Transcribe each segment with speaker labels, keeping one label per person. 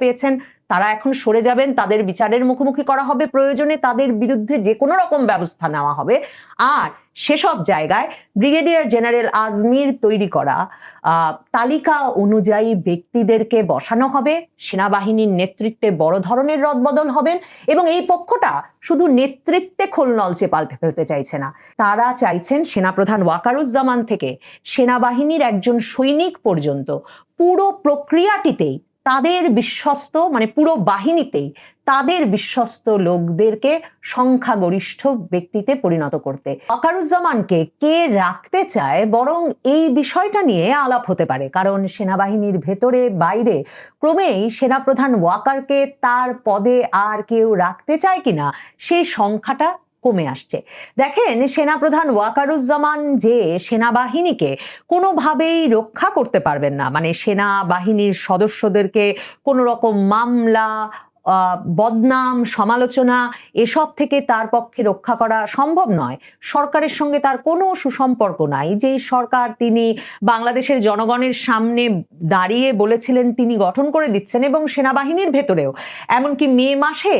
Speaker 1: পেয়েছেন, তারা এখন সরে যাবেন, তাদের বিচারের মুখোমুখি করা হবে, প্রয়োজনে তাদের বিরুদ্ধে যে কোনো রকম ব্যবস্থা নেওয়া হবে। আর সেসব জায়গায় ব্রিগেডিয়ার জেনারেল আজমির তৈরি করা তালিকা অনুযায়ী ব্যক্তিদেরকে বসানো হবে, সেনাবাহিনীর নেতৃত্বে বড় ধরনের রদবদল হবেন এবং এই পক্ষটা শুধু নেতৃত্বে খোলনলচে পাল্টে ফেলতে চাইছে না। তারা চাইছেন সেনাপ্রধান ওয়াকারুজ্জামান থেকে সেনাবাহিনীর একজন সৈনিক পর্যন্ত পুরো প্রক্রিয়াটিতেই তাদের বিশ্বস্ত মানে পুরো বাহিনীতেই তাদের বিশ্বস্ত লোকদেরকে সংখ্যাগরিষ্ঠ ব্যক্তিতে পরিণত করতে। ওয়াকারুজ্জামানকে কে রাখতে চায় বরং এই বিষয়টা নিয়ে আলাপ হতে পারে। কারণ সেনাবাহিনীর ভেতরে বাইরে ক্রমেই সেনাপ্রধান ওয়াকারকে তার পদে আর কেউ রাখতে চায় কিনা, সেই সংখ্যাটা কমে আসছে। দেখেন, সেনাপ্রধান ওয়াকারুজ্জামান যে সেনাবাহিনীকে কোনোভাবেই রক্ষা করতে পারবেন না মানে সেনাবাহিনীর সদস্যদেরকে কোনো রকম মামলা বদনাম, সমালোচনা, এসব থেকে তার পক্ষে রক্ষা করা সম্ভব নয়। সরকারের সঙ্গে তার কোনো সুসম্পর্ক নাই। যেই সরকার তিনি বাংলাদেশের জনগণের সামনে দাঁড়িয়ে বলেছিলেন, তিনি গঠন করে দিচ্ছেন এবং সেনাবাহিনীর ভেতরেও। এমনকি মে মাসে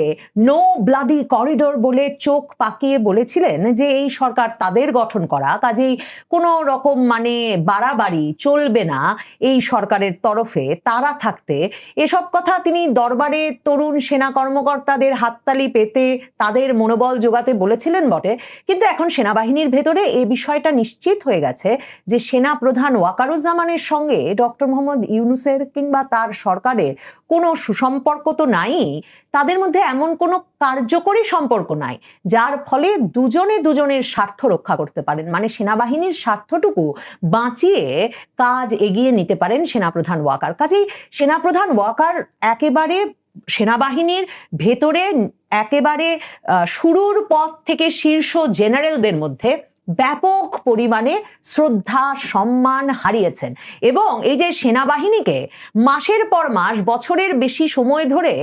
Speaker 1: নো ব্লাডি করিডোর বলে চোখ পাকিয়ে বলেছিলেন যে এই সরকার তাদের গঠন করা, কাজেই কোনো রকম মানে বাড়াবাড়ি চলবে না এই সরকারের তরফে, তারা থাকতে। এসব কথা তিনি দরবারে তরুণ সেনা কর্মকর্তাদের হাততালি পেতে তাদের মনোবল যোগাতে বলেছিলেন বটে, কিন্তু এখন সেনাবাহিনীর ভেতরে এ বিষয়টা নিশ্চিত হয়ে গেছে যে সেনা প্রধান ওয়াকারুজ্জামানের সঙ্গে ডক্টর মোহাম্মদ ইউনুসের কিংবা তার সরকারের কোনো সুসম্পর্ক তো নাই, তাদের মধ্যে এমন কোনো কার্যকরী সম্পর্ক নাই, যার ফলে দুজনে দুজনের স্বার্থ রক্ষা করতে পারেন। মানে সেনাবাহিনীর স্বার্থটুকু বাঁচিয়ে কাজ এগিয়ে নিতে পারেন সেনাপ্রধান ওয়াকার। কাজেই সেনাপ্রধান ওয়াকার একেবারে সেনাবাহিনীর ভেতরে একেবারে শুরুর পথ থেকে শীর্ষ জেনারেলদের মধ্যে ব্যাপক পরিমাণে শ্রদ্ধা, সম্মান হারিয়েছেন। এবং এই যে সেনাবাহিনীকে মাসের পর মাস, বছরের বেশি সময় ধরে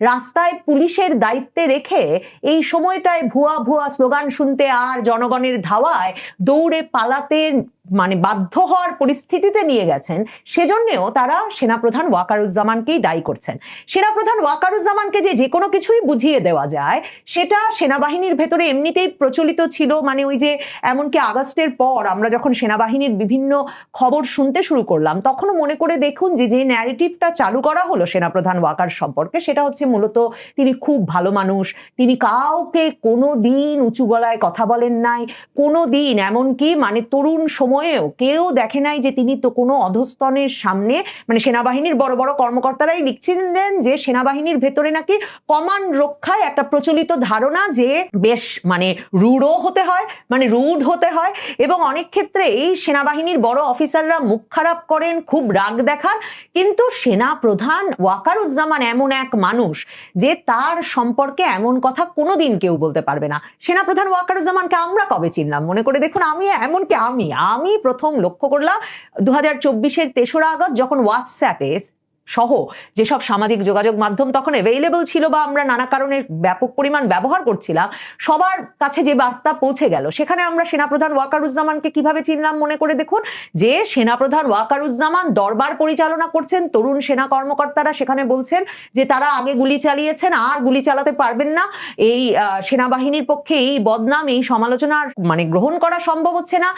Speaker 1: রাস্তায় পুলিশের দায়িত্বে রেখে এই সময়টায় ভুয়া ভুয়া স্লোগান শুনতে আর জনগণের ধাওয়ায় দৌড়ে পালাতে মানে বাধ্য হওয়ার পরিস্থিতিতে নিয়ে গেছেন, সেজন্যেও তারা সেনাপ্রধান ওয়াকারুজ্জামানকেই দায়ী করছেন। সেনাপ্রধান ওয়াকারুজ্জামানকে যে যে কোনো কিছুই বুঝিয়ে দেওয়া যায়, সেটা সেনাবাহিনীর ভেতরে এমনিতেই প্রচলিত ছিল মানে ওই যে এমনকি আগস্টের পর আমরা যখন সেনাবাহিনীর বিভিন্ন খবর শুনতে শুরু করলাম, তখনও মনে করে দেখুন যে যে ন্যারেটিভটা চালু করা হলো সেনাপ্রধান ওয়াকার সম্পর্কে, সেটা হচ্ছে মূলত তিনি খুব ভালো মানুষ, তিনি কাউকে কোনো দিন উঁচু গলায় কথা বলেন নাই, কোনো দিন এমনকি মানে তরুণ সময়েও কেউ দেখে নাই যে তিনি তো কোনো অধস্তনের সামনে মানে সেনাবাহিনীর বড় বড় কর্মকর্তারাই লিখছিলেন যে সেনাবাহিনীর ভেতরে নাকি কমান্ড রক্ষায় একটা প্রচলিত ধারণা যে বেশ মানে রূঢ় হতে হয় মানে রুড হতে হয়। এবং অনেক ক্ষেত্রে এই সেনাবাহিনীর বড় অফিসাররা মুখ খারাপ করেন, খুব রাগ দেখান। কিন্তু সেনা প্রধান ওয়াকারুজ্জামান এমন এক মানুষ যে তার সম্পর্কে এমন কথা কোনোদিন কেউ বলতে পারবে না। সেনাপ্রধান ওয়াকারুজ্জামানকে আমরা কবে চিনলাম? মনে করে দেখুন, আমি এমনকি আমি আমি প্রথম লক্ষ্য করলাম দু হাজার চব্বিশের তেসরা আগস্ট যখন হোয়াটসঅ্যাপে সহ যেসব সামাজিক যোগাযোগ মাধ্যম তখন অ্যাভেলেবল ছিল বা আমরা নানা কারণে ব্যাপক পরিমাণ ব্যবহার করছিলাম, সবার কাছে যে বার্তা পৌঁছে গেল, সেখানে আমরা সেনাপ্রধান ওয়াকারুজ্জামানকে কীভাবে চিনলাম মনে করে দেখুন? যে সেনাপ্রধান ওয়াকারুজ্জামান দরবার পরিচালনা করছেন, তরুণ সেনা কর্মকর্তারা সেখানে বলছেন যে তারা আগে গুলি চালিয়েছেন, আর গুলি চালাতে পারবেন না। এই সেনাবাহিনীর পক্ষে এই বদনাম, এই সমালোচনা আর মানে গ্রহণ করা সম্ভব হচ্ছে না।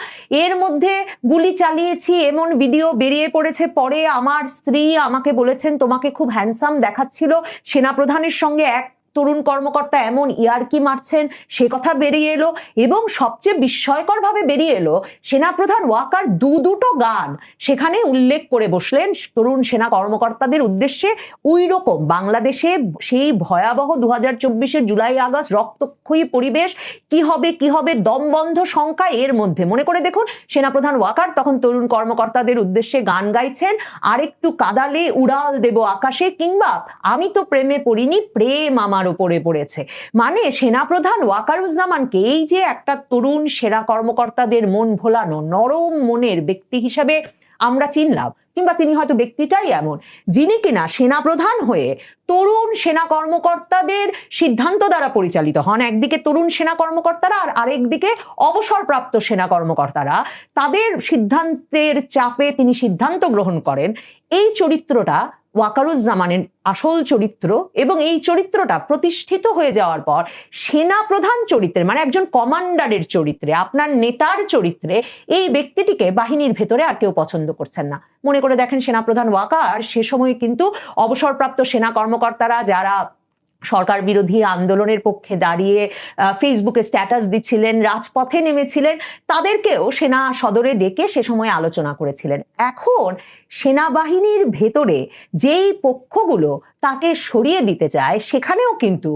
Speaker 1: এর মধ্যে গুলি চালিয়েছি, এমন ভিডিও বেরিয়ে পড়েছে, পরে আমার স্ত্রী আমাকে বলেছেন তোমাকে খুব হ্যান্ডসাম দেখাচ্ছিল। সেনাপ্রধানের সঙ্গে এক তরুণ কর্মকর্তা এমন ইয়ারকি মারছেন, সে কথা বেরিয়ে এলো এবং সবচেয়ে বিস্ময়করভাবে বেরিয়ে এলো সেনাপ্রধান ওয়াকার দু দুটো গান। সেখানে উল্লেখ করে বসলেন তরুণ সেনা কর্মকর্তাদের উদ্দেশ্যে ওই রকম বাংলাদেশে সেই ভয়াবহ দু হাজার চব্বিশের জুলাই আগস্ট রক্তক্ষয়ী পরিবেশ, কি হবে কি হবে, দমবন্ধ সংখ্যা এর মধ্যে। মনে করে দেখুন, সেনাপ্রধান ওয়াকার তখন তরুণ কর্মকর্তাদের উদ্দেশ্যে গান গাইছেন, আরেকটু কাদালে উড়াল দেব আকাশে, কিংবা আমি তো প্রেমে পড়িনি, প্রেম আমার ওপরে পড়েছে। মানে সেনাপ্রধান ওয়াকারুজ্জামানকে এই যে একটা তরুণ সেনা কর্মকর্তাদের মন ভোলানো, নরম মনের ব্যক্তি হিসাবে আমরা চিনলাম, কিংবা তিনি হয়তো ব্যক্তিটাই এমন, যিনি কিনা সেনাপ্রধান হয়ে তরুণ সেনা কর্মকর্তাদের সিদ্ধান্ত দ্বারা পরিচালিত হন। একদিকে তরুণ সেনা কর্মকর্তারা আর আরেকদিকে অবসরপ্রাপ্ত সেনা কর্মকর্তারা। তাদের সিদ্ধান্তের চাপে তিনি সিদ্ধান্ত গ্রহণ করেন। এই চরিত্রটা ওয়াকারুজ্জামানের আসল চরিত্র এবং এই চরিত্রটা প্রতিষ্ঠিত হয়ে যাওয়ার পর সেনা প্রধান চরিত্রে মানে একজন কমান্ডারের চরিত্রে, আপনার নেতার চরিত্রে এই ব্যক্তিটিকে বাহিনীর ভেতরে আর কেউ পছন্দ করছেন না। মনে করে দেখেন সেনাপ্রধান ওয়াকার, সে সময় কিন্তু অবসরপ্রাপ্ত সেনা কর্মকর্তারা যারা সরকার বিরোধী আন্দোলনের পক্ষে দাঁড়িয়ে ফেসবুকে স্ট্যাটাস দিচ্ছিলেন, রাজপথে নেমেছিলেন, তাদেরকেও সেনা সদরে ডেকে সে সময় আলোচনা করেছিলেন। এখন সেনাবাহিনীর ভেতরে যেই পক্ষগুলো তাকে সরিয়ে দিতে চায়, সেখানেও কিন্তু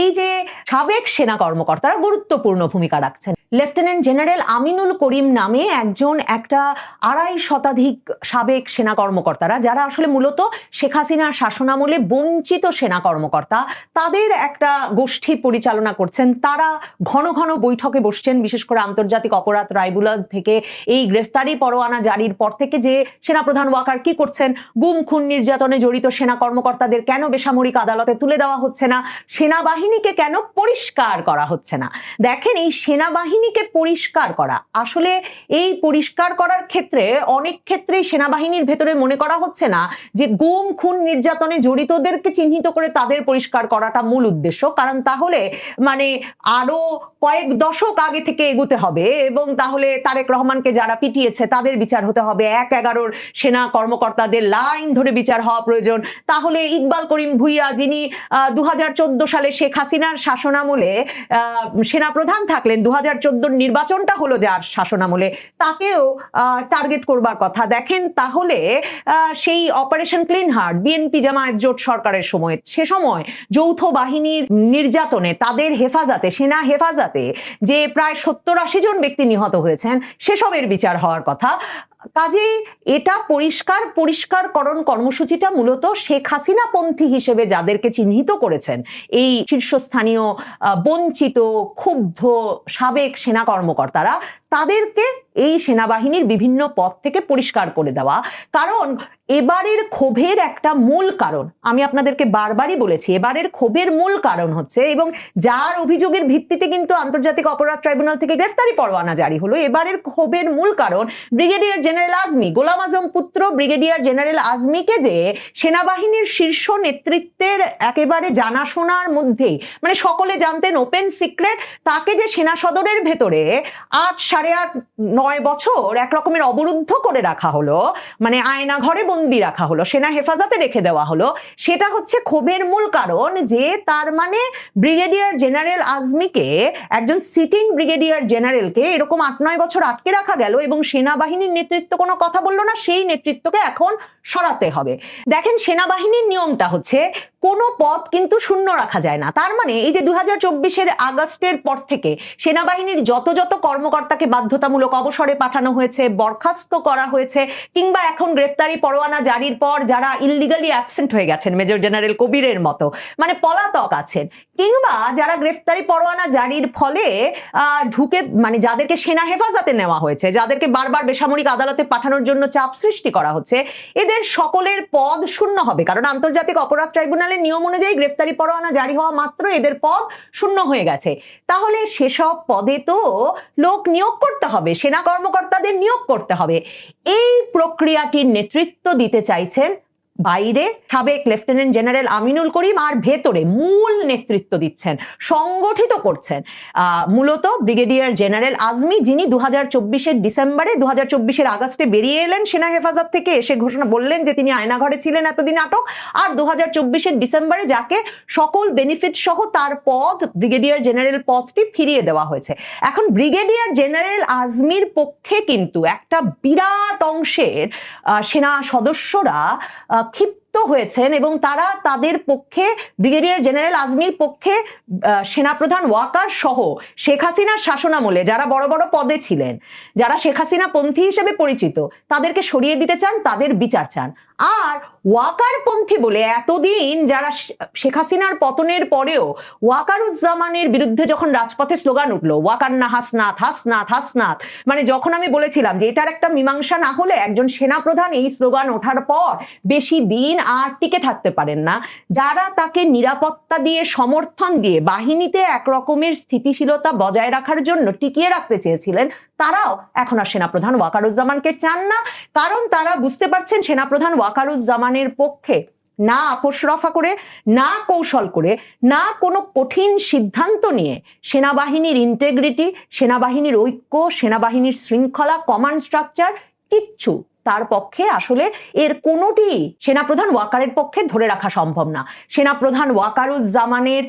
Speaker 1: এই যে সাবেক সেনা কর্মকর্তারা গুরুত্বপূর্ণ ভূমিকা রাখছেন। লেফটেন্যান্ট জেনারেল আমিনুল করিম নামে একজন একটা আড়াই শতাধিক সাবেক সেনা কর্মকর্তারা, যারা আসলে মূলত শেখ হাসিনার শাসনামলে বঞ্চিত সেনা কর্মকর্তা, তাদের একটা গোষ্ঠী পরিচালনা করছেন। তারা ঘন ঘন বৈঠকে বসছেন, বিশেষ করে আন্তর্জাতিক অপরাধ ট্রাইব্যুনাল থেকে এই গ্রেফতারি পরোয়ানা জারির পর থেকে যে সেনাপ্রধান ওয়াকার কি করছেন, গুম, খুন, নির্যাতনে জড়িত সেনা কর্মকর্তাদের কেন বেসামরিক আদালতে তুলে দেওয়া হচ্ছে না? সেনাবাহিনীকে কেন পরিষ্কার করা হচ্ছে না? দেখেন, এই সেনাবাহিনীকে পরিষ্কার করা, আসলে এই পরিষ্কার করার ক্ষেত্রে অনেক ক্ষেত্রেই সেনাবাহিনীর ভেতরে মনে করা হচ্ছে না যে গুম, খুন, নির্যাতনে জড়িতদেরকে চিহ্নিত করে তাদের পরিষ্কার করাটা মূল উদ্দেশ্য। কারণ তাহলে মানে আরও কয়েক দশক আগে থেকে এগুতে হবে এবং তাহলে তারেক রহমানকে যারা পিটিয়েছে, তাদের বিচার হতে হবে। এক এগারোর সেনা কর্মকর্তাদের লাইন ধরে বিচার হওয়া প্রয়োজন। তাহলে ইকবাল করিম ভুইয়া, যিনি দুহাজার চোদ্দ সালে শেখ হাসিনার শাসনামলে সেনাপ্রধান থাকলেন দু হাজার নির্বাচনটা হলো যার শাসনামলে, তাকেও টার্গেট করবার কথা। দেখেন তাহলে সেই operation clean heart BNP Jamaat জোট সরকারের সময়, সে সময় যৌথ বাহিনীর নির্যাতনে তাদের হেফাজতে, সেনা হেফাজতে যে প্রায় সত্তর আশি জন ব্যক্তি নিহত হয়েছেন, সেসবের বিচার হওয়ার কথা। কাজেই এটা পরিষ্কার, পরিষ্কারকরণ কর্মসূচিটা মূলত শেখ হাসিনা পন্থী হিসেবে যাদেরকে চিহ্নিত করেছেন। এই শীর্ষস্থানীয় বঞ্চিত, ক্ষুব্ধ, সাবেক সেনা কর্মকর্তারা তাদেরকে এই সেনাবাহিনীর বিভিন্ন পদ থেকে পরিষ্কার করে দেওয়া। কারণ এবারের ক্ষোভের একটা মূল কারণ, আমি আপনাদেরকে বারবারই বলেছি, এবারের ক্ষোভের মূল কারণ হচ্ছে এবং যার অভিযোগের ভিত্তিতে কিন্তু আন্তর্জাতিক অপরাধ ট্রাইব্যুনাল থেকে গ্রেফতারি পরোয়ানা জারি হলো, এবারের ক্ষোভের মূল কারণ ব্রিগেডিয়ার জেনারেল আজমি, গোলাম আজম পুত্র ব্রিগেডিয়ার জেনারেল আজমিকে যে সেনাবাহিনীর শীর্ষ নেতৃত্বের একেবারে জানাশোনার মধ্যেই মানে সকলে জানতেন ওপেন সিক্রেট তাকে যে সেনা সদরের ভেতরে আট সাড়ে আট, নয় বছর এক রকমের অবরুদ্ধ করে রাখা হলো মানে আয়না ঘরে বন্দি রাখা হলো, সেনা হেফাজতে রেখে দেওয়া হলো। সেটা হচ্ছে ক্ষোভের মূল কারণ যে তার মানে ব্রিগেডিয়ার জেনারেল আজমিকে একজন সিটিং ব্রিগেডিয়ার জেনারেলকে এরকম আট, নয় বছর আটকে রাখা গেল এবং সেনাবাহিনীর নেতৃত্ব কোনো কথা বলল না, সেই নেতৃত্বকে এখন সরাতে হবে। দেখেন সেনাবাহিনীর নিয়মটা হচ্ছে কোনো পদ কিন্তু শূন্য রাখা যায় না। তার মানে এই যে দু হাজার আগস্টের পর থেকে সেনাবাহিনীর যত যত কর্মকর্তাকে বাধ্যতামূলক অবসরে পাঠানো হয়েছে, বরখাস্ত করা হয়েছে, কিংবা এখন গ্রেফতারি পরোয়ানা জারির পর যারা ইললিগালি অ্যাবসেন্ট হয়ে গেছেন মেজর জেনারেল কবিরের মতো মানে পলাতক আছেন, কিংবা যারা গ্রেফতারি পরোয়ানা জারির ফলে ঢুকে মানে যাদেরকে সেনা হেফাজতে নেওয়া হয়েছে, যাদেরকে বারবার বেসামরিক আদালতে পাঠানোর জন্য চাপ সৃষ্টি করা হচ্ছে, এদের সকলের পদ শূন্য হবে, কারণ আন্তর্জাতিক অপরাধ ট্রাইব্যুনালের নিয়ম অনুযায়ী গ্রেফতারি পরোয়ানা জারি হওয়া মাত্র এদের পদ শূন্য হয়ে গেছে। তাহলে সেসব পদে তো লোক নিয়োগ করতে হবে, সেনা কর্মকর্তাদের নিয়োগ করতে হবে। এই প্রক্রিয়াটির নেতৃত্ব দিতে চাইছেন বাইরে সাবেক লেফটেন্যান্ট জেনারেল আমিনুল করিম আর ভেতরে মূল নেতৃত্ব দিচ্ছেন, সংগঠিত করছেন। মূলত ব্রিগেডিয়ার জেনারেল আজমি, যিনি দু হাজার ডিসেম্বরে দু হাজার আগস্টে বেরিয়ে এলেন সেনা হেফাজত থেকে, এসে ঘোষণা বললেন যে তিনি আয়নাঘরে ছিলেন এতদিন আটক। আর দু হাজার ডিসেম্বরে যাকে সকল বেনিফিট সহ তার পদ ব্রিগেডিয়ার জেনারেল পদটি ফিরিয়ে দেওয়া হয়েছে। এখন ব্রিগেডিয়ার জেনারেল আজমির পক্ষে কিন্তু একটা বিরাট অংশের সেনা সদস্যরা ক্ষিপ্ত হয়েছেন এবং তারা তাদের পক্ষে, ব্রিগেডিয়ার জেনারেল আজমির পক্ষে সেনাপ্রধান ওয়াকার সহ শেখ হাসিনার শাসনামলে যারা বড় বড় পদে ছিলেন, যারা শেখ হাসিনা পন্থী হিসেবে পরিচিত, তাদেরকে সরিয়ে দিতে চান, তাদের বিচার চান। আর ওয়াকার পন্থী বলে এতদিন যারা শেখ হাসিনার পতনের পরেও ওয়াকারুজ্জামানের বিরুদ্ধে যখন রাজপথে স্লোগান উঠল ওয়াকার না হাসনাথ হাসনাথ হাসনাথ মানে যখন আমি বলেছিলাম যে এটার একটা মীমাংসা না হলে একজন সেনাপ্রধান এই স্লোগান ওঠার পর বেশি দিন আর টিকে থাকতে পারেন না। যারা তাকে নিরাপত্তা দিয়ে, সমর্থন দিয়ে বাহিনীতে এক রকমের স্থিতিশীলতা বজায় রাখার জন্য টিকিয়ে রাখতে চেয়েছিলেন, তারাও এখন আর সেনাপ্রধান ওয়াকারুজ্জামানকে চান না। কারণ তারা বুঝতে পারছেন সেনাপ্রধান ওয়াকারুজ্জামানের পক্ষে না আপোষ রফা করে, না কৌশল করে, না কোনো কঠিন সিদ্ধান্ত নিয়ে সেনাবাহিনীর ইন্টেগ্রিটি সেনাবাহিনীর ঐক্য, সেনাবাহিনীর শৃঙ্খলা কমান্ড স্ট্রাকচার কিচ্ছু তার পক্ষে আসলে এর কোনোটি সেনাপ্রধান ওয়াকারের পক্ষে ধরে রাখা সম্ভব না। সেনাপ্রধান ওয়াকারুজ্জামানের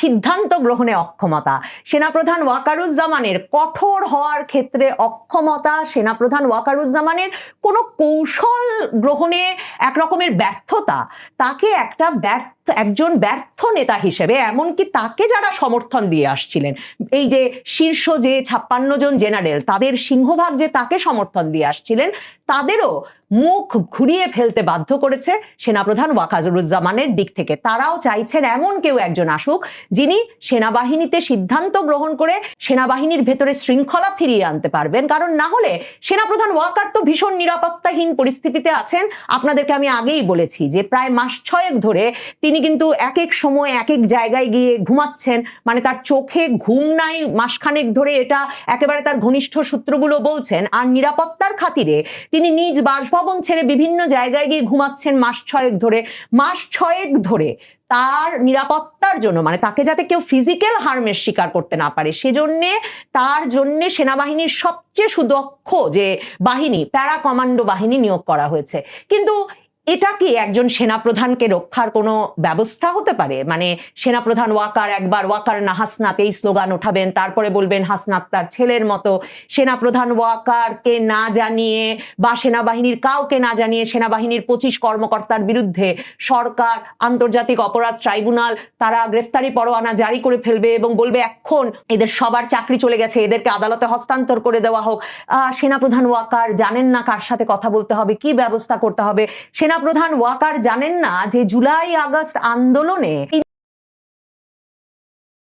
Speaker 1: সিদ্ধান্ত গ্রহণে অক্ষমতা। সেনাপ্রধান ওয়াকারুজ্জামানের কঠোর হওয়ার ক্ষেত্রে অক্ষমতা। সেনাপ্রধান ওয়াকারুজ্জামানের কোনো কৌশল গ্রহণে এক রকমের ব্যর্থতা। তাকে একটা ব্যর্থ একজন ব্যর্থ নেতা হিসেবে, এমনকি তাকে যারা সমর্থন দিয়ে আসছিলেন, এই যে শীর্ষ যে ছাপ্পান্ন জন জেনারেল, তাদের সিংহভাগ যে তাকে সমর্থন দিয়ে আসছিলেন, তাদেরও মুখ ঘুরিয়ে ফেলতে বাধ্য করেছে সেনাপ্রধান ওয়াকাজুরুজ্জামানের দিক থেকে। তারাও চাইছেন এমন কেউ একজন আসুক, যিনি সেনাবাহিনীতে সিদ্ধান্ত গ্রহণ করে সেনাবাহিনীর ভেতরে শৃঙ্খলা ফিরিয়ে আনতে পারবেন। কারণ না হলে সেনাপ্রধান ওয়াকার তো ভীষণ নিরাপত্তাহীন পরিস্থিতিতে আছেন। আপনাদেরকে আমি আগেই বলেছি যে প্রায় মাস ছয়েক ধরে তিনি কিন্তু এক এক সময় এক এক জায়গায় গিয়ে ঘুমাচ্ছেন। মানে তার চোখে ঘুম নাই, মাসখানেক ধরে এটা একেবারে তার ঘনিষ্ঠ সূত্রগুলো বলছেন। আর নিরাপত্তার খাতিরে তিনি নিজ বাসভবন ছেড়ে বিভিন্ন জায়গায় গিয়ে ঘুমাচ্ছেন মাস ছয়েক ধরে। মাস ছয়েক ধরে তার নিরাপত্তার জন্য মানে তাকে যাতে কেউ ফিজিক্যাল হার্মের শিকার করতে না পারে, সেজন্যে তার জন্য সেনাবাহিনীর সবচেয়ে সুদক্ষ যে বাহিনী প্যারা কমান্ডো বাহিনী নিয়োগ করা হয়েছে। কিন্তু এটা কি একজন সেনাপ্রধানকে রক্ষার কোনো ব্যবস্থা হতে পারে? মানে সেনাপ্রধান ওয়াকার একবার, ওয়াকার না হাসনাত, এই স্লোগান ওঠাবেন, তারপরে বলবেন হাসনাত তার ছেলের মতো। সেনাপ্রধান ওয়াকারকে না জানিয়ে বা সেনাবাহিনীর কাউকে না জানিয়ে সেনাবাহিনীর পঁচিশ কর্মকর্তার বিরুদ্ধে সরকার, আন্তর্জাতিক অপরাধ ট্রাইব্যুনাল, তারা গ্রেফতারি পরোয়ানা জারি করে ফেলবে এবং বলবে, এখন এদের সবার চাকরি চলে গেছে, এদেরকে আদালতে হস্তান্তর করে দেওয়া হোক। সেনাপ্রধান ওয়াকার জানেন না কার সাথে কথা বলতে হবে, কি ব্যবস্থা করতে হবে? সেনাপ্রধান ওয়াকার জানেন না যে জুলাই আগস্ট আন্দোলনে